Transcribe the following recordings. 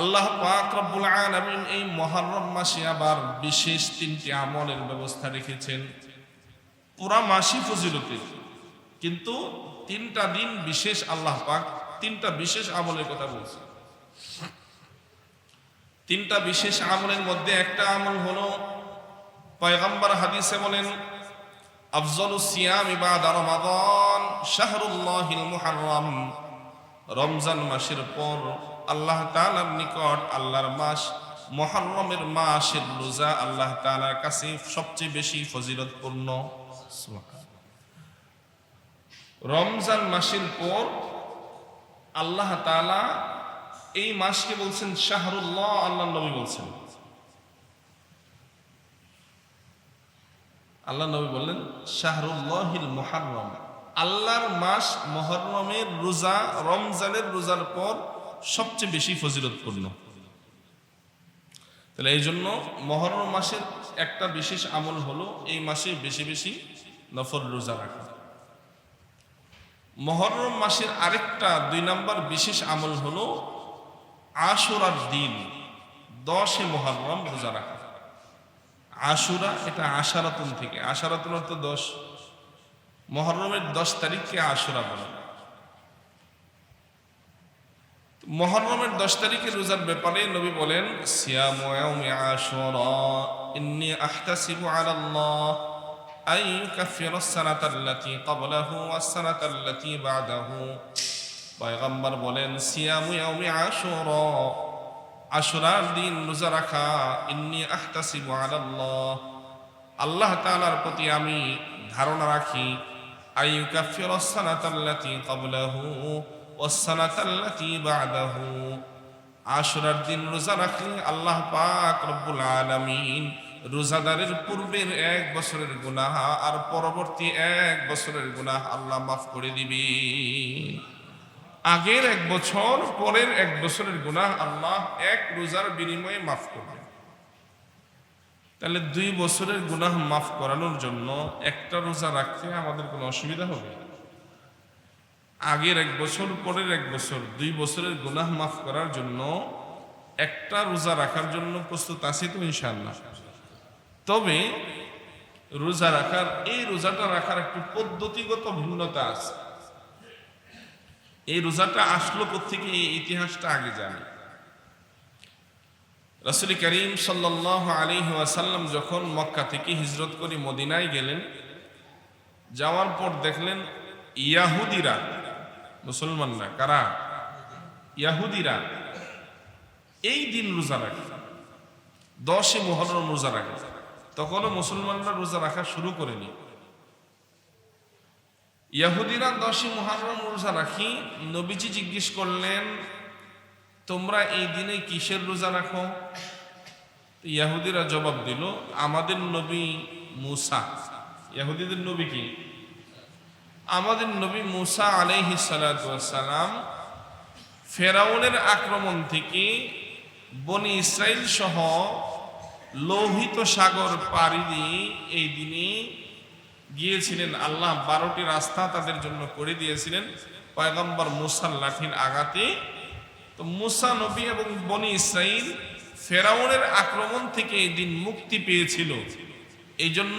আল্লাহ পাক রব্বুল আলামিন এই মহরম মাসে আবার বিশেষ তিনটি আমলের ব্যবস্থা রেখেছেন। পুরা মাসই ফজিলতের কিন্তু তিনটা দিন বিশেষ আল্লাহ পাক তিনটা বিশেষ আমলের কথা বলছে তিনটা বিশেষ আমলের মধ্যে একটা আমল হলো, পয়গম্বর হাদিসে বলেন, আফজল সিয়াম ইবাদ রমাদান শাহরুল্লাহিল মুহাররম, রমজান মাসের পর আল্লাহ তালার নিকট আল্লাহর মাস মহরমের মাসের রোজা আল্লাহ তাআলার কাছে সবচেয়ে বেশি ফজিলতপূর্ণ। রমজান মাসের পর আল্লাহ তাআলা এই মাসকে বলছেন শাহরুল্লাহ, আল্লাহ নবী বলছেন। আল্লাহ নবী বললেন, শাহরুল্লাহিল মুহাররম। আল্লাহর মাস মহরমের রোজা, রমজানের রোজার পর সবচেয়ে বেশি ফজিলতপূর্ণ। তাহলে এই জন্য মহরম মাসের একটা বিশেষ আমল হলো এই মাসে বেশি বেশি নফর রোজা রাখা। মহরম মাসের আরেকটা দুই নাম্বার বিশেষ আমল হলো আশুরার দিন, দশে মহরম রোজা রাখা। আশুরা এটা আশারাতুন থেকে, আশারাতুন অর্থ দশ। মহরমের দশ তারিখকে আশুরা বলে। মহরমের দশ তারিখে রোজার ব্যাপারে নবী বলেন পয়গম্বর বলেন, সিয়াম ইয়াউমি আশুরা, আশুরার দিন রোজা রাখা, ইন্নী আহতাসিবু আলাল্লাহ। আল্লাহ তাআলার প্রতি আমি ধারণা রাখি আইয়ুকাফির সানাতাল্লাতী ক্বাবলাহু ওয়াস-সানাতাল্লাতী বা'দাহু আশুরার দিন রোজা রাখলে আল্লাহ পাক রব্বুল আলামিন রোজাদারের পূর্বের এক বছরের গুনাহ আর পরবর্তী এক বছরের গুনাহ আল্লাহ মাফ করে দিবেন আগের এক বছর, পরের এক বছরের গুনাহ আল্লাহ এক রোজার বিনিময়ে মাফ করবেন তাহলে দুই বছরের গুনাহ মাফ করানোর জন্য একটা রোজা রাখতে আমাদের কোনো অসুবিধা হবে? আগের এক বছর, পরের এক বছর, দুই বছরের গুনাহ মাফ করার জন্য, একটা রোজা রাখার জন্য প্রস্তুত আছি তো ইনশাল্লাহ তবে রোজা রাখার, এই রোজাটা রাখার একটু পদ্ধতিগত ভিন্নতা আছে। এই রোজাটা আসলো থেকে এই ইতিহাসটা আগে জানি। রসুল করিম সাল্লাহ আলী ওয়াসাল্লাম যখন মক্কা থেকে হিজরত করে মদিনায় গেলেন, যাওয়ার পর দেখলেন ইয়াহুদিরা মুসলমানরা, কারা? ইয়াহুদিরা। এই দিন রোজা রাখে। দশে মোহরম রোজা রাখে। তখনও মুসলমানরা রোজা রাখা শুরু করেনি ইয়াহুদিরা দশই মুহাররম রোজা রাখি। নবীজি জিজ্ঞেস করলেন, তোমরা এই দিনে কিসের রোজা রাখো? ইয়াহুদিরা জবাব দিল, আমাদের নবী মুসা। ইয়াহুদিদের নবী কি? আমাদের নবী মুসা আলাইহি সালাম ফেরাউনের আক্রমণ থেকে বনি ইসরায়েল সহ লোহিত সাগর পাড়ি দিয়ে এই দিনে গিয়েছিলেন। আল্লাহ বারোটি রাস্তা তাদের জন্য করে দিয়েছিলেন। পয়গম্বর মুসার লাঠির আঘাতে। তো মুসা নবী এবং বনি ইসরাইল ফেরাউনের আক্রমণ থেকে এই দিন মুক্তি পেয়েছিল। এই জন্য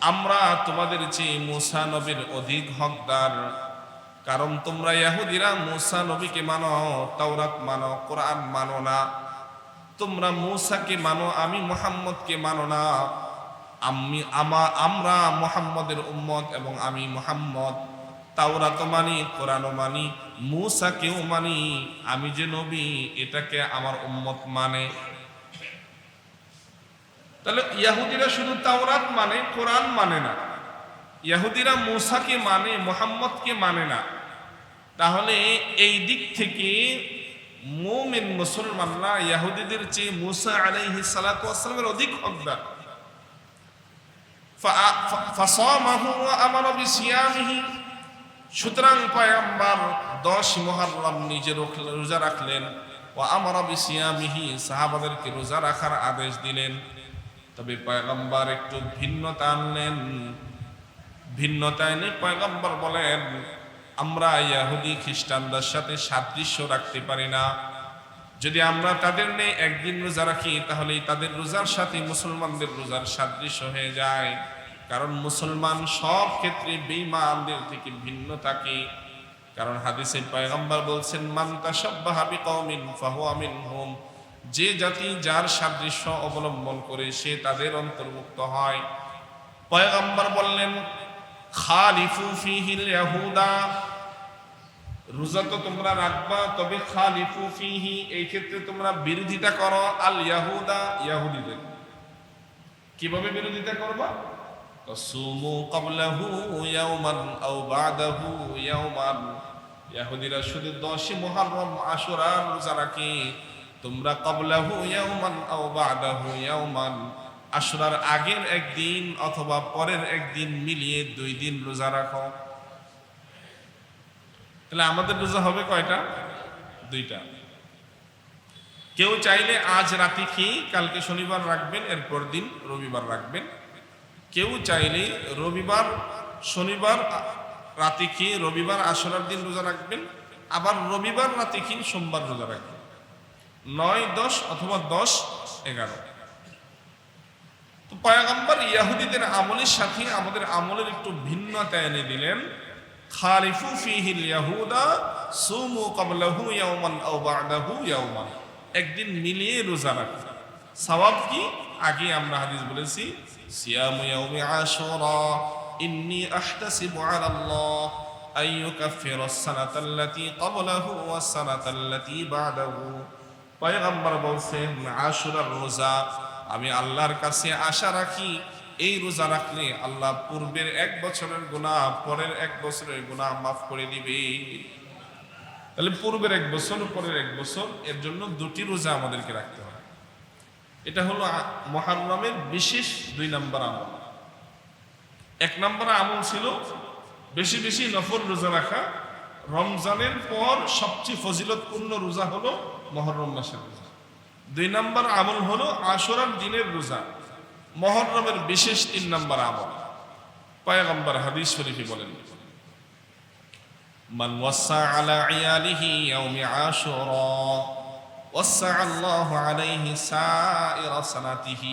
আমরা তোমাদের চেয়ে মুসা নবীর অধিক হকদার। কারণ তোমরা ইহুদিরা মুসা নবীকে মানো, তাওরাত মানো, কোরআন মানো না। তোমরা মুসাকে মানো, আমি মুহাম্মদকে মানো না। আমি, আমা, আমরা মোহাম্মদের উম্মত এবং আমি মোহাম্মদ। তাওরাত মানি, কোরআনও মানি, মুসাকেও মানি। আমি যে নবী, এটাকে আমার উম্মত মানে। তাহলে ইয়াহুদিরা শুধু তাওরাত মানে কোরআন মানে না। ইয়াহুদিরা মুসাকে মানে মোহাম্মদকে মানে না। তাহলে এই দিক থেকে মুমিন মুসলমানরা ইয়াহুদিদের চেয়ে মুসা আলাইহি সালাতু ওয়াসসালামের অধিক হকদার। সুতরাং পয়গম্বর দশ মুহররম নিজে রোজা রাখলেন। ও আমারা বিসিয়ামিহি, সাহাবাদেরকে রোজা রাখার আদেশ দিলেন। তবে পয়গম্বর একটু ভিন্নতা আনলেন ভিন্নতা এনে পয়গম্বর বলেন, আমরা ইয়াহুদি খ্রিস্টানদের সাথে সাদৃশ্য রাখতে পারি না। যদি আমরা তাদের নেই একদিন রোজা রাখি তাহলে তাদের রোজার সাথে মুসলমানদের রোজার সাদৃশ্য হয়ে যায়। কারণ মুসলমান সব ক্ষেত্রে বেঈমানদের থেকে ভিন্ন থাকে। কারণ হাদিসে পয়গম্বর বলছেন, মান তাশাব্বাহা বিকওমিন ফাহুয়া মিনহুম। যে জাতি যার সাদৃশ্য অবলম্বন করে সে তাদের অন্তর্ভুক্ত হয়। পয়গম্বর বললেন, খালিফু ফিহিল ইয়াহুদা। রোজা তো তোমরা রাখবা, তবে খালিফু ফিহি, এই ক্ষেত্রে তোমরা বিরোধিতা করো আল ইয়াহুদা, ইয়াহুদিদের। কীভাবে বিরোধিতা করবা? তাসুমু ক্বাবলাহু ইয়াওমান আও বাদাহু ইয়াওমান ইয়াহুদিরা শুধু 10 মুহররম আশুরা রোজা রাখে। তোমরা ক্বাবলাহু ইয়াওমান আও বাদাহু ইয়াওমান আশুরার আগের একদিন অথবা পরের একদিন মিলিয়ে দুই দিন রোজা রাখো। তাহলে আমাদের রোজা হবে কয়টা? দুইটা। কেউ চাইলে আজ রাতে খেয়ে কালকে শনিবার রাখবেন, এরপর দিন রবিবার রাখবেন। কেউ চাইলে রবিবার, শনিবার, রাতে খেয়ে রবিবার আসরার দিন রোজা রাখবেন। আবার রবিবার, রাতে খেয়ে সোমবার রোজা রাখবেন। নয়, দশ অথবা দশ, এগারো। তো পয়গম্বর ইয়াহুদিদের আমলের সাথে আমাদের আমলের একটু ভিন্নতা এনে দিলেন। খালিফু ফিহিল ইয়াহুদা, সুমু বা'দাহু ইয়াওমান একদিন মিলিয়ে রোজা রাখা। কি? আগে আমরা হাদিস বলেছি, সিয়ামু ইয়াউমি আশুরা, ইন্নী আহতাসিবু আলা আল্লাহ আন ইউকাফিরা আস-সানাতা আল্লাতী ক্বাবলাহু ওয়াস-সানাতা আল্লাতী বা'দাহু। পয়গম্বর বলছেন আশুরার রোজা, আমি আল্লাহর কাছে আশা রাখি, এই রোজা রাখলে আল্লাহ পূর্বের এক বছরের গুনাহ, পরের এক বছরের গুনাহ মাফ করে দিবে। তাহলে পূর্বের এক বছর, পরের এক বছর, এর জন্য দুটি রোজা আমাদেরকে রাখতে হয় এটা হলো মহারমের বিশেষ দুই নম্বর আমল। এক নম্বর আমল ছিল বেশি বেশি নফল রোজা রাখা রমজানের পর সবচেয়ে ফজিলতপূর্ণ রোজা হলো মহরম মাসের রোজা দুই নম্বর আমল হলো আশুরার দিনের রোজা মহরমের বিশেষ তিন নম্বর আমল পয়গম্বর হাদিস শরীফে বলেন من وسع على عياله يوم عاشوراء وسع الله عليه سائر سنته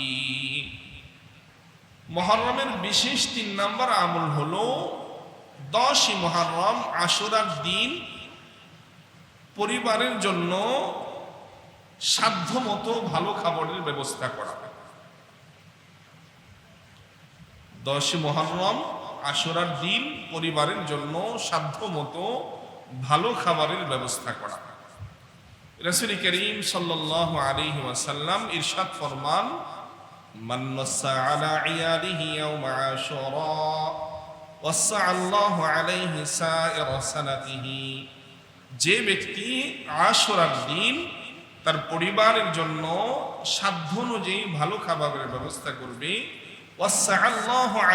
মহরমের বিশেষ তিন নম্বর আমল হলো দশই মহারম আশুরার দিন পরিবারের জন্য সাধ্যমতো ভালো খাবারের ব্যবস্থা করা দশই মহারম আশুরার দিন পরিবারের জন্য সাধ্যমতো ভালো খাবারের ব্যবস্থা করা রসুল করিম সাল্লাহ আলী ওয়াসাল্লাম ইরশাদ ফরমান মান্নসা আলা ইয়ালিহি ইয়াউমা আশুরা। যে ব্যক্তি আশুরার দিন তার পরিবারের জন্য সাধ্য অনুযায়ী ভালো খাবারের ব্যবস্থা করবে আল্লাহ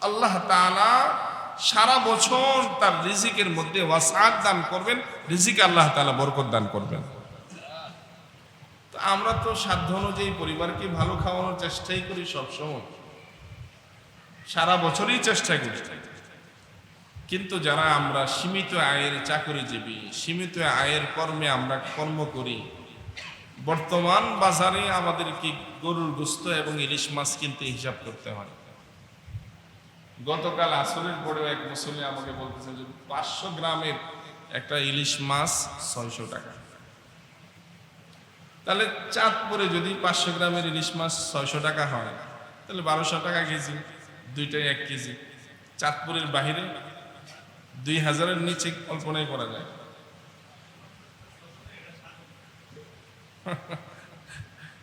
আল্লাহ তাআলা সারা বছর তার রিজিকের মধ্যে ওয়াসাদ দান করবেন, রিজিক আল্লাহ তালা বরকত দান করবেন। আমরা তো সাধ্য অনুযায়ী পরিবারকে ভালো খাওয়ানোর চেষ্টাই করি সবসময়। সারা বছরই চেষ্টা করি। কিন্তু যারা আমরা সীমিত আয়ের চাকরিজীবী, সীমিত আয়ের কর্মে আমরা কর্ম করি, বর্তমান বাজারে আমাদের কি গরুর গোস্ত এবং ইলিশ মাছ কিনতে হিসাব করতে হয়? গতকাল আসরের পরেও এক মুসল্লি আমাকে বলতেছেন যে পাঁচশো গ্রামের একটা ইলিশ মাছ ছয়শো টাকা। তাহলে চাঁদপুরে যদি পাঁচশো গ্রামের ইলিশ মাছ ছয়শো টাকা হয়, তাহলে বারোশো টাকা কেজি। দুইটাই এক কেজি। চাঁদপুরের বাহিরে দুই হাজারের নিচে কল্পনাই করা যায়।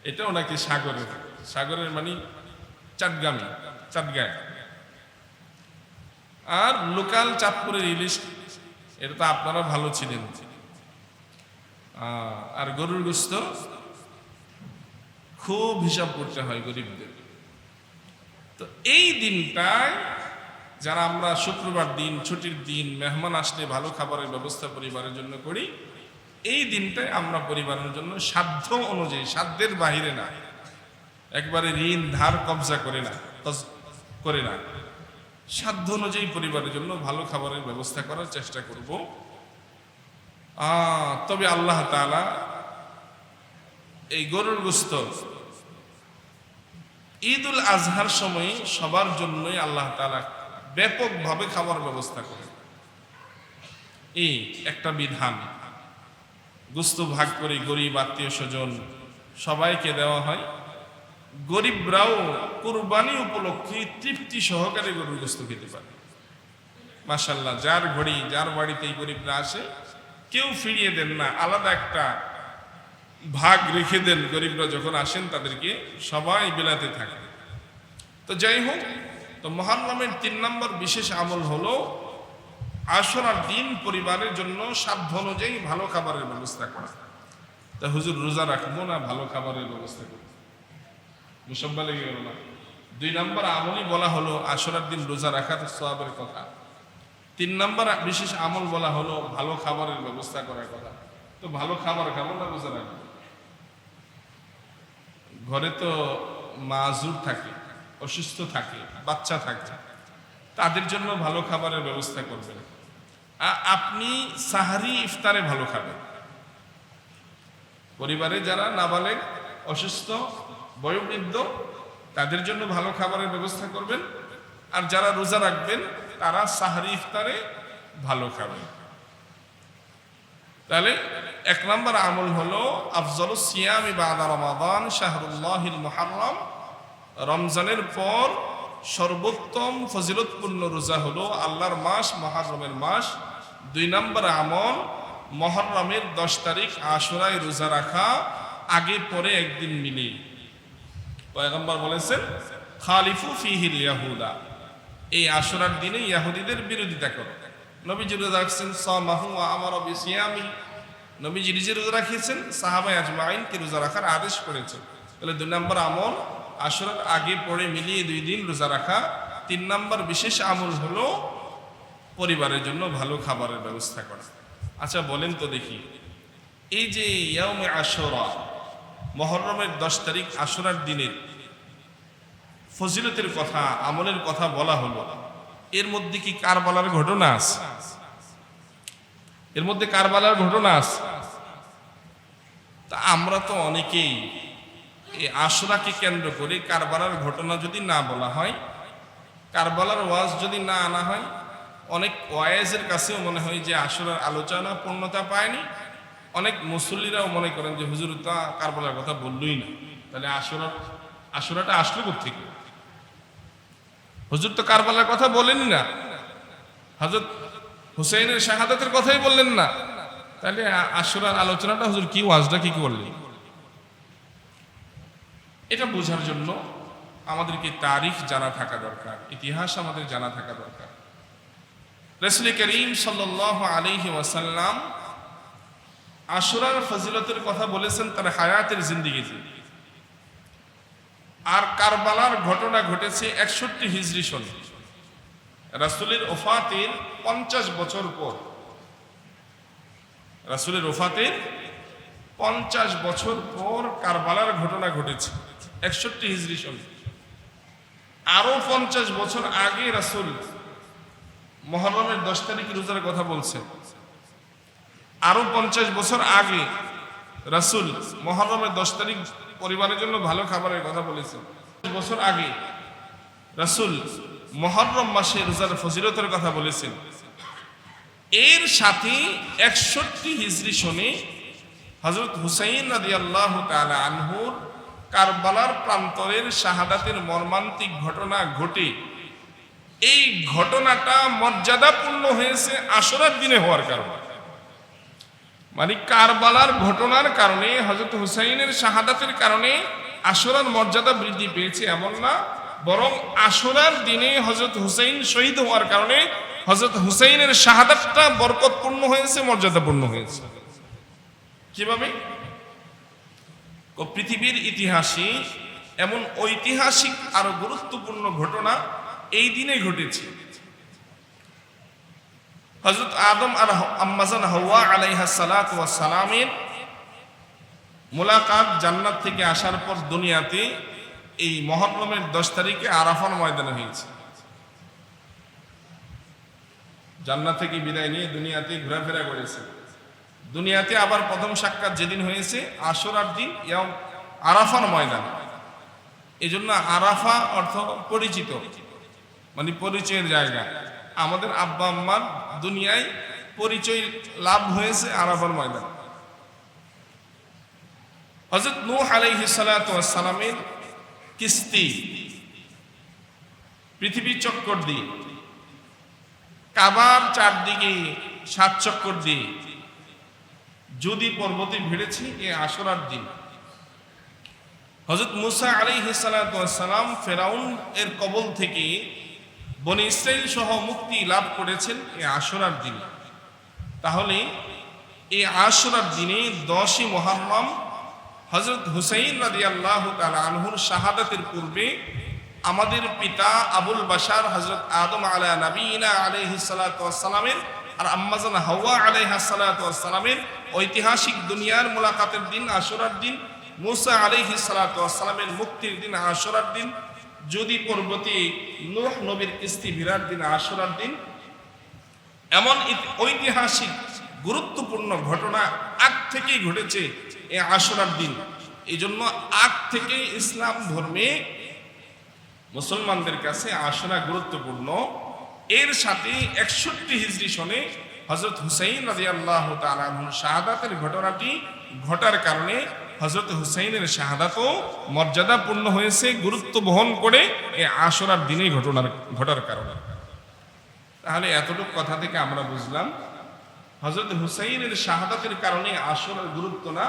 এটাও নাকি সাগরের। সাগরের মানে চাটগামি চাটগায় আর লোকাল চাঁদপুরের ইলিশ, এটা তো আপনারা ভালো ছিলেন আর গরুর গোস্ত, খুব হিসাব করতে হয় গরিবদের। তো এই দিনটায় যারা আমরা শুক্রবার দিন, ছুটির দিন, মেহমান আসলে ভালো খাবারের ব্যবস্থা পরিবারের জন্য করি, এই দিনটায় আমরা পরিবারের জন্য সাধ্য অনুযায়ী, সাধ্যের বাহিরে না, একবারে ঋণ, ধার, কবজা করে না করে না। সাধ্য অনুযায়ী পরিবারের জন্য ভালো খাবারের ব্যবস্থা করার চেষ্টা করব। তবে আল্লাহ তাআলা এই গরুর গোস্ত ঈদ উল আজহার সময় সবার জন্যই আল্লাহ তাআলা ব্যাপকভাবে খাবার ব্যবস্থা করে এই একটা বিধান। গোস্ত ভাগ করে গরিব আত্মীয় স্বজন সবাইকে দেওয়া হয়। গরিবরাও কুরবানি উপলক্ষে তৃপ্তি সহকারে গরুর গোস্ত খেতে পারে। মাসাল্লাহ যার ঘড়ি, যার বাড়িতে গরিবরা আসে, কেউ ফিরিয়ে দেন না। আলাদা একটা ভাগ রেখে দেন গরিবরা যখন আসেন তাদেরকে সবাই বিলাতে থাকে তো যাই হোক, তো মহারমের তিন নম্বর বিশেষ আমল হলো আসরার দিন পরিবারের জন্য সাধ্য অনুযায়ী ভালো খাবারের ব্যবস্থা করা। তা হুজুর রোজা রাখব না, ভালো খাবারের ব্যবস্থা করব? মুসব্বা লেগে গেল না? দুই নম্বর আমলই বলা হলো আসরার দিন রোজা রাখার সবাবের কথা। তিন নম্বর বিশেষ আমল বলা হলো ভালো খাবারের ব্যবস্থা করার কথা। তো ভালো খাবার খাব না রোজা রাখব? ঘরে তো মাজুর থাকে, অসুস্থ থাকে, বাচ্চা থাকে, তাদের জন্য ভালো খাবারের ব্যবস্থা করবেন। আপনি সাহারি ইফতারে ভালো খাবেন। পরিবারে যারা নাবালেগ অসুস্থ, বয়োবৃদ্ধ, তাদের জন্য ভালো খাবারের ব্যবস্থা করবেন। আর যারা রোজা রাখবেন, তারা সাহারি ইফতারে ভালো খাবেন। তাহলে এক নম্বর আমল হলো, আফজল সিয়াম ইবাদা রমাদান শাহরুল্লাহিল মুহাররম। রমজানের পর সর্বোত্তম ফজিলতপূর্ণ রোজা হলো আল্লাহর মাস মহারমের মাস। দুই নম্বর আমল মহরমের দশ তারিখ আশুরায় রোজা রাখা, আগে পরে একদিন মিলে। পয়গম্বর বলেছেন, খালিফু ফিহিল ইয়াহুদা। এই আশুরার দিনে ইয়াহুদিদের বিরোধিতা করো। নবীজি রোজা রাখছেন, সামাহু আমার বিসিয়ামি। নবীজি নিজে রোজা রাখিয়েছেন সাহাবাই আজমাইনকে রোজা রাখার আদেশ করেছেন। তাহলে দুই নম্বর আমল, আশুরার আগে পরে মিলিয়ে দুই দিন রোজা রাখা। তিন নম্বর বিশেষ আমল হলো পরিবারের জন্য ভালো খাবারের ব্যবস্থা করা। আচ্ছা বলেন তো দেখি। এই যে ইয়ামে আশরা, মহরমের দশ তারিখ আশুরার দিনের ফজিলতের কথা, আমলের কথা বলা হলো। এর মধ্যে কি কারবালার ঘটনা আছে? এর মধ্যে কারবালার ঘটনা আছে। তা আমরা তো অনেকেই এই আশুরাকে কেন্দ্র করে কারবালার ঘটনা যদি না বলা হয়, কারবালার ওয়াজ যদি না আনা হয়, অনেক ওয়াইজের কাছেও মনে হয় যে আশুরার আলোচনা পূর্ণতা পায়নি। অনেক মুসল্লিরাও মনে করেন যে হুজুর তা কারবালার কথা বললই না। তাহলে আশুরার, আশুরাটা আসলো কোথেকে হুজুর তো কারবালার কথা বলেনি না। হজরত হুসেইনের শাহাদাতের কথাই বললেন না। তাহলে আশুরার আলোচনাটা হুজুর কি ওয়াজটা কি করলেন? এটা বোঝার জন্য আমাদেরকে তারিখ জানা থাকা দরকার, ইতিহাস আমাদের জানা থাকা দরকার। রসুল করিম সাল্লাহ আলহি ওয়াসাল্লাম আশুরার ফজিলতের কথা বলেছেন, তার হায়াতের জিন্দিগিতে। আর কারবালার ঘটনা ঘটেছে একষট্টি হিজরি সনে। রাসুলের ওফাতের পঞ্চাশ বছর পর। রাসুলের ওফাতের পঞ্চাশ বছর পর কারবালার ঘটনা ঘটেছে একষট্টি হিজরি সনে। আরও পঞ্চাশ বছর আগে রাসুল মহরমের দশ তারিখ রোজার কথা বলছে। আরও পঞ্চাশ বছর আগে রাসুল মহরমের দশ তারিখ পরিবারের জন্য ভালো খাবারের কথা বলেছেন। বছর আগে রাসুল মহরম মাসে রোজার ফজিলতের কথা বলেছেন। এর সাথে একষট্টি হিজরি সনে হজরত হুসাইন রাদি আল্লাহ আনহুর কারবালার প্রান্তরের শাহাদাতের মর্মান্তিক ঘটনা ঘটে। এই ঘটনাটা মর্যাদাপূর্ণ হয়েছে আসরার দিনে হওয়ার কারণে। মানে কারবালার ঘটনার কারণে হজরত হুসাইনের শাহাদাতের কারণে আসরার মর্যাদা বৃদ্ধি পেয়েছে এমন না, বরং আসরার দিনে হজরত হুসাইন শহীদ হওয়ার কারণে হজরত হুসাইনের শাহাদাতটা বরকতপূর্ণ হয়েছে, মর্যাদাপূর্ণ হয়েছে। কীভাবে? পৃথিবীর ইতিহাসে এমন ঐতিহাসিক আরও গুরুত্বপূর্ণ ঘটনা এই দিনে ঘটেছে। হজরত আদম আর আম্মাজান হওয়া আলাইহা সালাত ওয়া সালামের মোলাকাত জান্নাত থেকে আসার পর দুনিয়াতে এই মহরমের দশ তারিখে আরাফান ময়দানে হয়েছে। জান্নাত থেকে বিদায় নিয়ে দুনিয়াতে ঘোরাফেরা করেছে। দুনিয়াতে আবার প্রথম সাক্ষাৎ যেদিন হয়েছে আশরার দিন ইয়াম আরাফার ময়দান। এই জন্য আরাফা অর্থ পরিচিত মানে পরিচয়ের জায়গা। আমাদের আব্বা আম্মার দুনিয়ায় পরিচয় লাভ হয়েছে আরাফার ময়দান। হজরত নূহ আলাইহি সালামের কিস্তি পৃথিবী চক্কর দিয়ে, কাবার চারদিকে সাত চক্কর দিয়ে, যদি পর্বতে ভিড়েছে এ আসরার দিন। হজরত মুসা আলী সালাম ফেরাউন এর কবল থেকে বনে ইসরায়েল সহ মুক্তি লাভ করেছেন এই আসরার দিন। তাহলে এই আশরার দিনে দশই মহারম হজরত হুসাইন রাজি আল্লাহ আনহুর শাহাদাতের পূর্বে আমাদের পিতা আবুল বাশার হজরত আদম আলা নবীনা আলহি সালামের আর আম্মাজান হাওয়া আলাইহা সালামের ঐতিহাসিক দুনিয়ার মোলাকাতের দিন, আশুরার দিন, মুসা আলাইহি সালামের মুক্তির দিন, আশুরার দিন যদি পর্বতে নূহ নবীর কিস্তি বিরাট দিন, আশুরার দিন, এমন ঐতিহাসিক গুরুত্বপূর্ণ ঘটনা আগ থেকেই ঘটেছে এই আশুরার দিন। এই জন্য আগ থেকে ইসলাম ধর্মে মুসলমানদের কাছে আশুরা গুরুত্বপূর্ণ। এর সাথে একষট্টি হিজরি সনে হজরত হুসাইন রাজি শাহাদাতের ঘটনাটি ঘটার কারণে হজরত হুসাইনের শাহাদাতও মর্যাদাপূর্ণ হয়েছে, গুরুত্ব বহন করে এই আসরার দিনেই ঘটনার, ঘটার কারণে। তাহলে এতটুকু কথা থেকে আমরা বুঝলাম হজরত হুসাইনের শাহাদাতের কারণে আসরের গুরুত্ব না,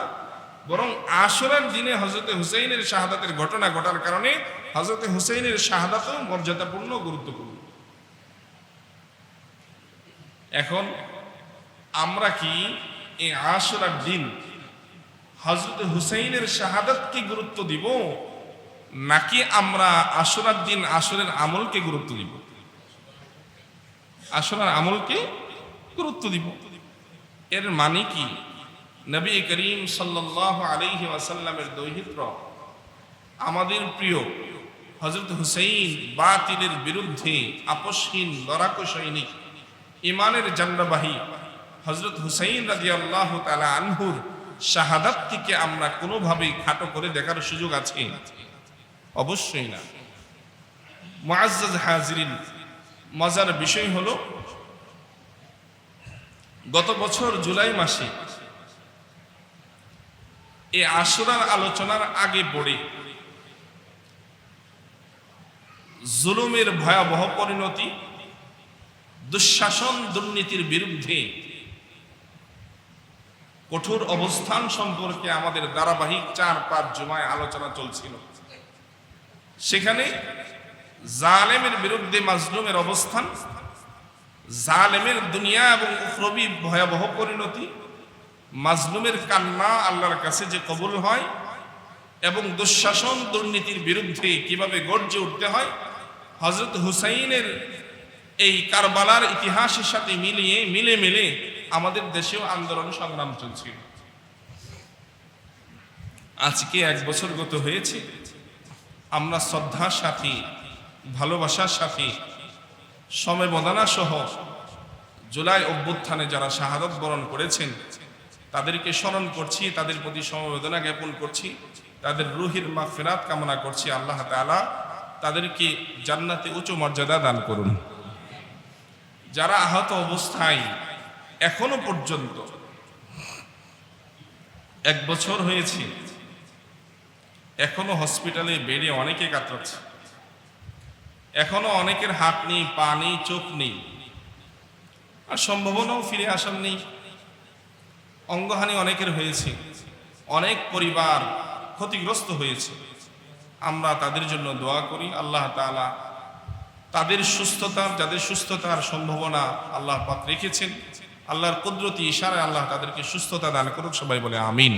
বরং আসরের দিনে হজরত হুসাইনের শাহাদাতের ঘটনা ঘটার কারণে হজরত হুসাইনের শাহাদাতও মর্যাদাপূর্ণ, গুরুত্বপূর্ণ। এখন আমরা কি এই আসরার দিন হজরত হুসাইনের শাহাদাতকে গুরুত্ব দিব, নাকি আমরা আশরার দিন আসরের আমলকে গুরুত্ব দিব? আসরার আমলকে গুরুত্ব দিব। এর মানে কি? নবী করিম সাল্লাহ আলাইহি ওয়াসাল্লামের দৈহিত্র আমাদের প্রিয় হজরত হুসাইন বাতিলের বিরুদ্ধে আপসহীন লড়াকু সৈনিক ইমানের জান্নাবাহী হজরত হুসাইন রাজি আল্লাহ তালা আনহুর শাহাদাতটিকে আমরা কোনোভাবেই খাটো করে দেখার সুযোগ আছে? অবশ্যই না। মুআজ্জাজ হাজিরিন, মজার বিষয় হলো, গত বছর জুলাই মাসে এই আশুরার আলোচনার আগে পড়ে জুলুমের ভয়াবহ পরিণতি, দুঃশাসন দুর্নীতির বিরুদ্ধে কঠোর অবস্থান সম্পর্কে আমাদের ধারাবাহিক চার, পাঁচ জুমায় আলোচনা চলছিল। সেখানে জালেমের বিরুদ্ধে মাজলুমের অবস্থান, জালেমের দুনিয়া এবং উফরবি ভয়াবহ পরিণতি, মাজলুমের কান্না আল্লাহর কাছে যে কবুল হয়, এবং দুঃশাসন দুর্নীতির বিরুদ্ধে কীভাবে গর্জে উঠতে হয় হজরত হুসাইনের এই কারবালার ইতিহাসের সাথে মিলিয়ে, মিলে মিলে আমাদের দেশেও আন্দোলন সংগ্রাম চলছিল। আজকে এক বছর গত হয়েছে। আমরা শ্রদ্ধার সাথে ভালোবাসার সাথে সমবেদনা সহ জুলাই অভ্যুত্থানে যারা শাহাদত বরণ করেছেন, তাদেরকে স্মরণ করছি, তাদের প্রতি সমবেদনা জ্ঞাপন করছি, তাদের রুহির মা ফেরাত কামনা করছি, আল্লাহ তাআলা তাদেরকে জান্নাতে উঁচু মর্যাদা দান করুন। যারা আহত অবস্থায় এখনও পর্যন্ত এক বছর হয়েছে, এখনও হসপিটালে বেডে অনেকে কাতরাচ্ছে। এখনও অনেকের হাত নেই, পা নেই, চোখ নেই। আর সম্ভাবনাও ফিরে আসার নেই। অঙ্গহানি অনেকের হয়েছে, অনেক পরিবার ক্ষতিগ্রস্ত হয়েছে। আমরা তাদের জন্য দোয়া করি, আল্লাহ তাআলা তাদের সুস্থতার, যাদের সুস্থতার সম্ভাবনা আল্লাহ পাক রেখেছেন। আল্লাহর কুদরতি ইশারায় আল্লাহ তাদেরকে সুস্থতা দান করুক, সবাই বলে আমিন।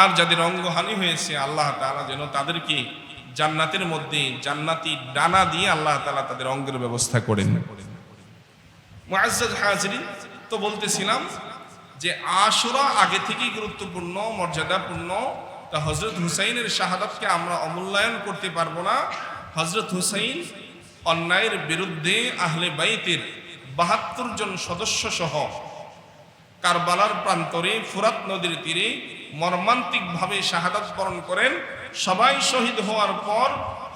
আর যাদের অঙ্গহানি হয়েছে, আল্লাহ তাআলা যেন তাদেরকে জান্নাতের মধ্যে জান্নাতি ডানা দিয়ে আল্লাহ তালা তাদের অঙ্গের ব্যবস্থা করেন। হাজরিন, তো বলতেছিলাম যে আশুরা আগে থেকেই গুরুত্বপূর্ণ, মর্যাদাপূর্ণ, তা হজরত হুসাইনের শাহাদাতকে আমরা অমূল্যায়ন করতে পারব না। হজরত হুসাইন অন্যায়ের বিরুদ্ধে আহলে বাইতের বাহাত্তর জন সদস্য সহ কারবালার প্রান্তরে ফুরাত নদীর তীরে মর্মান্তিকভাবে শাহাদাত বরণ করেন। সবাই শহীদ হওয়ার পর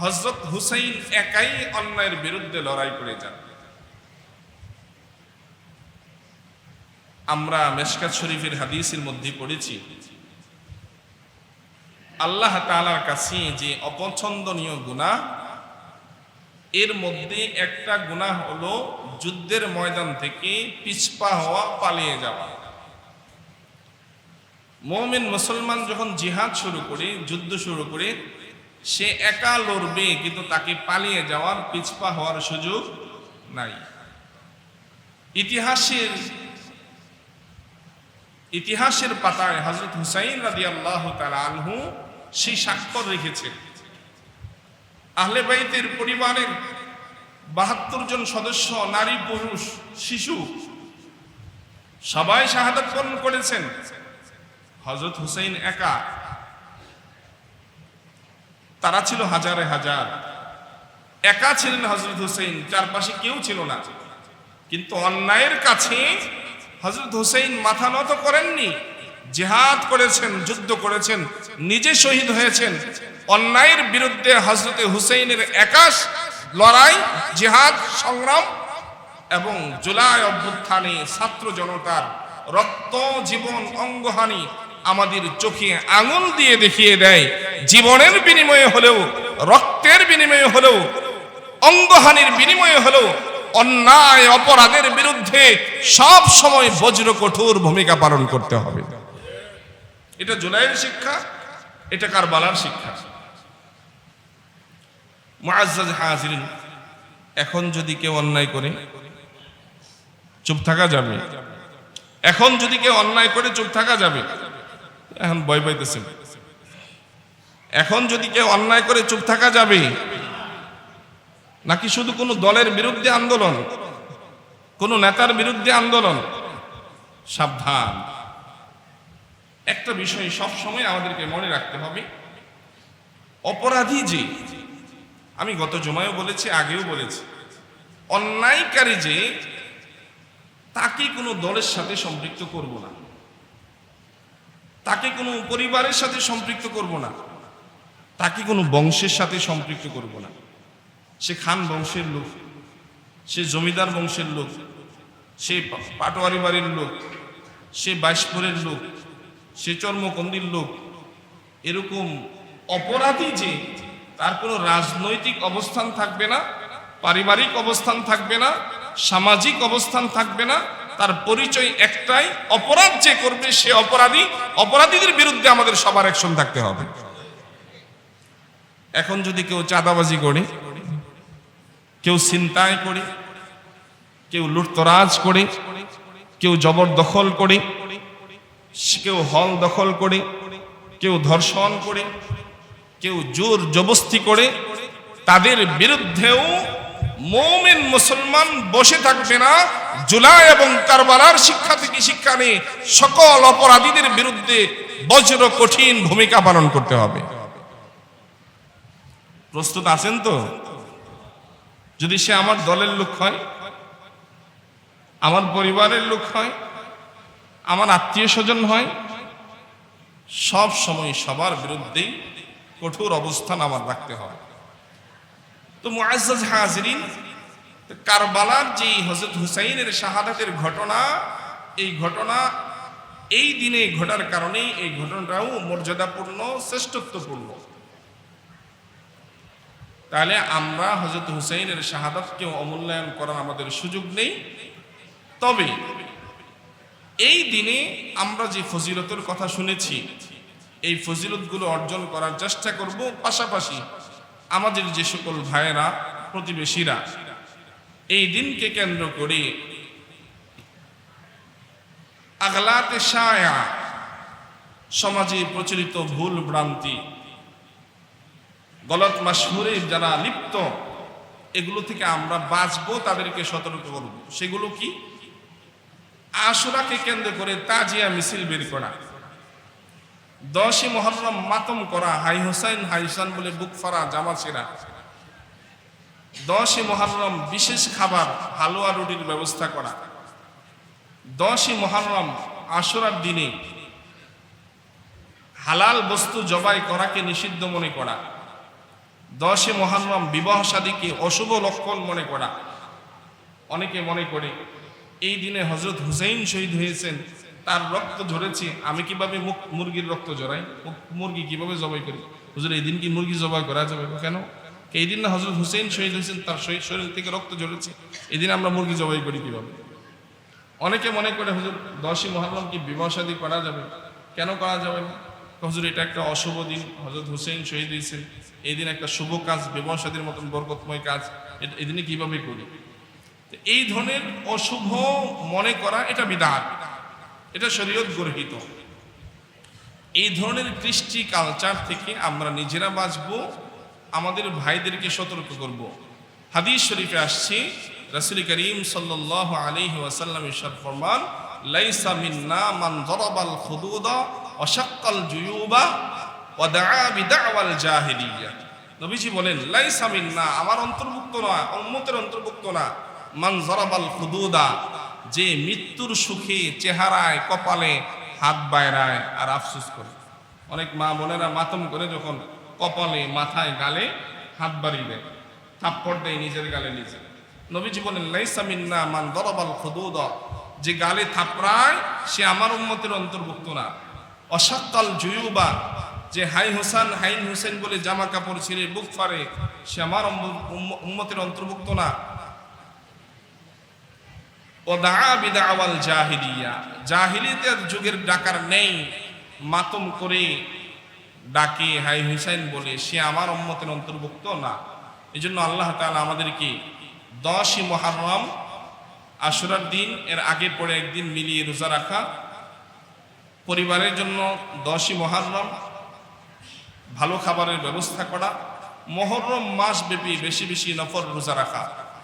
হজরত হুসাইন একাই অন্যায়ের বিরুদ্ধে লড়াই করে যান। আমরা মেশকাত শরীফের হাদিসের মধ্যে পড়েছি, আল্লাহ তাআলার কাছে যে অপছন্দনীয় গুনাহ এর মধ্যে একটা গুনাহ হলো যুদ্ধের ময়দান থেকে পিছপা হওয়া, পালিয়ে যাওয়া। মোমেন মুসলমান যখন জিহাদ শুরু করে, যুদ্ধ শুরু করে, সে একা লড়বে, কিন্তু তাকে পালিয়ে যাওয়ার, পিছপা হওয়ার সুযোগ নাই। ইতিহাসের ইতিহাসের পাতায় হজরত হুসাইন রাজি আল্লাহ আনহু সেই স্বাক্ষর রেখেছেন। আহলে বাইতের পরিবারের বাহাত্তর জন সদস্য, নারী, পুরুষ, শিশু, সবাই শাহাদাত বরণ করেছেন। হজরত হুসাইন একা। তারা ছিল হাজারে হাজার। একা ছিলেন হজরত হুসাইন, চারপাশে কেউ ছিল না। কিন্তু অন্যায়ের কাছে হজরত হুসাইন মাথা নত করেননি। জেহাদ করেছেন, যুদ্ধ করেছেন, নিজে শহীদ হয়েছেন। অন্যায়ের বিরুদ্ধে হজরতে হুসাইনের একাশ লড়াই, জেহাদ, সংগ্রাম এবং জুলাই অভ্যুত্থানে ছাত্র জনতার রক্ত, জীবন, অঙ্গহানি আমাদের চোখে আঙুল দিয়ে দেখিয়ে দেয়। জীবনের বিনিময়ে হলেও, রক্তের বিনিময়ে হলেও, অঙ্গহানির বিনিময়ে হলেও, অন্যায়, অপরাধের বিরুদ্ধে সব সময় বজ্র কঠোর ভূমিকা পালন করতে হবে। এটা জুলাইয়ের শিক্ষা, এটা কার কারবালার শিক্ষা। এখন যদি কেউ অন্যায় করে, চুপ থাকা যাবে। এখন যদি কেউ অন্যায় করে, চুপ থাকা যাবে। এখন ভয় পাইতেছেন এখন যদি কেউ অন্যায় করে, চুপ থাকা যাবে। নাকি শুধু কোনো দলের বিরুদ্ধে আন্দোলন? কোনো নেতার বিরুদ্ধে আন্দোলন? সাবধান। একটা বিষয় সব সময় আমাদেরকে মনে রাখতে হবে। অপরাধী যে, আমি গত জমায়ও বলেছি, আগেও বলেছি, অন্যায়কারী যে, তাকে কোনো দলের সাথে সম্পৃক্ত করব না। তাকে কোনো পরিবারের সাথে সম্পৃক্ত করব না। তাকে কোনো বংশের সাথে সম্পৃক্ত করব না। সে খান বংশের লোক, সে জমিদার বংশের লোক, সে পাটোয়ারি বাড়ির লোক, সে বাইশপুরের লোক সে চর্মকন্দির লোক। এরকম অপরাধী যে, তার কোনো রাজনৈতিক অবস্থান থাকবে না, পারিবারিক অবস্থান থাকবে না, সামাজিক অবস্থান থাকবে না, তার পরিচয় একটাই, অপরাধ যে করবে সে অপরাধী, অপরাধীদের বিরুদ্ধে আমাদের সবার অ্যাকশন থাকতে হবে। এখন যদি কেউ চাঁদাবাজি করে, কেউ ছিনতাই করে, কেউ লুটতরাজ করে, কেউ জবরদখল করে কেউ হল দখল করে, কেউ ধর্ষণ করে, কেউ জোর জবস্তি করে, তাদের বিরুদ্ধেও মৌমেন মুসলমান বসে থাকবে না। জুলাই এবং কারবালার শিক্ষা থেকে শিক্ষা নিয়ে সকল অপরাধীদের বিরুদ্ধে বজ্র কঠিন ভূমিকা পালন করতে হবে। প্রস্তুত আছেন তো? যদি সে আমার দলের লোক হয়, আমার পরিবারের লোক হয় আমার আত্মীয় স্বজন হয়, সব সময় সবার বিরুদ্ধেই কঠোর অবস্থান আমার রাখতে হয়। তো মুআজ্জাজ হাজরিন কারবালার যে হজরত হুসাইনের শাহাদাতের ঘটনা, এই ঘটনা এই দিনে ঘটার কারণে এই ঘটনাটাও মর্যাদাপূর্ণ, শ্রেষ্ঠত্বপূর্ণ। তাহলে আমরা হজরত হুসাইনের শাহাদাতকেও অমূল্যায়ন করার আমাদের সুযোগ নেই। তবে এই দিনে আমরা যে ফজিলতের কথা শুনেছি, এই ফজিলতগুলো অর্জন করার চেষ্টা করব। পাশাপাশি আমাদের যে সকল ভাইয়েরা, প্রতিবেশীরা, এই দিনকে কেন্দ্র করে আগলাতে সায়া সমাজে প্রচলিত ভুল ভ্রান্তি, গলত মাসহুরে যারা লিপ্ত, এগুলো থেকে আমরা বাঁচবো, তাদেরকে সতর্ক করব। সেগুলো কি? আশুরাকে কেন্দ্র করে তাজিয়া মিছিল বের করা। দশই মহরম মাতম করা, হাই হোসাইন, হাই হোসান বলে বুক ফারা জামা ছেঁড়া দশই মহরম বিশেষ খাবার, হালুয়া রুটির ব্যবস্থা করা। দশই মহরম আশুরার দিনে হালাল বস্তু জবাই করাকে নিষিদ্ধ মনে করা। দশে মহারম বিবাহ সাদীকে অশুভ লক্ষণ মনে করা। অনেকে মনে করে এই দিনে হজরত হুসাইন শহীদ হয়েছেন, তার রক্ত ঝরেছে, আমি কীভাবে মুখ- মুরগির রক্ত মুখ- মুরগি কীভাবে জবাই করি? হুজুর, এই দিন কি মুরগি জবাই করা যাবে কেন? এই দিন না হজরত হুসেন শহীদ হয়েছেন, তার শরীর থেকে রক্ত ঝরেছে, এই দিন আমরা মুরগি জবাই করি কীভাবে? অনেকে মনে করে, হুজুর, দশই মহারম কি বিবাহ শাদী করা যাবে? কেন করা যাবে না? হুজুর, এটা একটা অশুভ দিন হজরত হুসেইন শহীদ হয়েছেন, এই দিন একটা শুভ কাজ, বিবাহ শাদীর মতন বরকতময় কাজ, এ- এই দিনে কীভাবে করি? এই ধরনের অশুভ মনে করা এটা বিধান এটা শরীয়ত গর্হিত এই ধরনের কৃষ্টি কালচার থেকে আমরা নিজেরা বাঁচবো, আমাদের ভাইদেরকে সতর্ক করব। হাদিস শরীফে আসছে, রাসূল করিম সাল্লাল্লাহু আলাইহি ওয়াসাল্লাম ইরশাদ ফরমান, লাইসা মিন্না মান যারাবাল খুদুদা ওয়া শাক্কাল জুয়ুবা ওয়া দাআ বিদাওয়াল জাহিলিয়া। নবীজি বলেন, লাইসা মিন্না, আমার অন্তর্ভুক্ত না, উম্মতের অন্তর্ভুক্ত না। মান যারাবাল খুদুদা যে মৃত্যুর সুখে চেহারায়, কপালে হাত বাইরায় আর আফসুস করে। অনেক মা বোনেরা মাতম করে যখন কপালে, মাথায়, গালে হাত বাড়িয়ে দেয়, থাপ্পড় দেয় নিজের গালে নিজে। নবীজি বলেন, লাইসা মিন্না মান দরবাল খুদুদ যে গালে থাপড়ায়, সে আমার উম্মতের অন্তর্ভুক্ত না। অসাক্কাল জুয়ুবা, যে হাই হোসান, হাইন হোসেন বলে জামা কাপড় ছিঁড়ে বুক ফারে সে আমার উম্ম- উম্ম- উম্মতের অন্তর্ভুক্ত না। বিদাওয়াল জাহিলিয়া। জাহিলিয়াতের যুগের ডাকার নেই। মাতম করে ডাকে, হাই হুসাইন বলে, সে আমার উম্মতের অন্তর্ভুক্ত না। এই জন্য আল্লাহ তাআলা আমাদেরকে দশই মহারম আশুরার দিন, এর আগে পরে একদিন মিলিয়ে রোজা রাখা। পরিবারের জন্য দশই মহারম ভালো খাবারের ব্যবস্থা করা। মহরম মাস ব্যাপী বেশি বেশি নফর রোজা রাখা।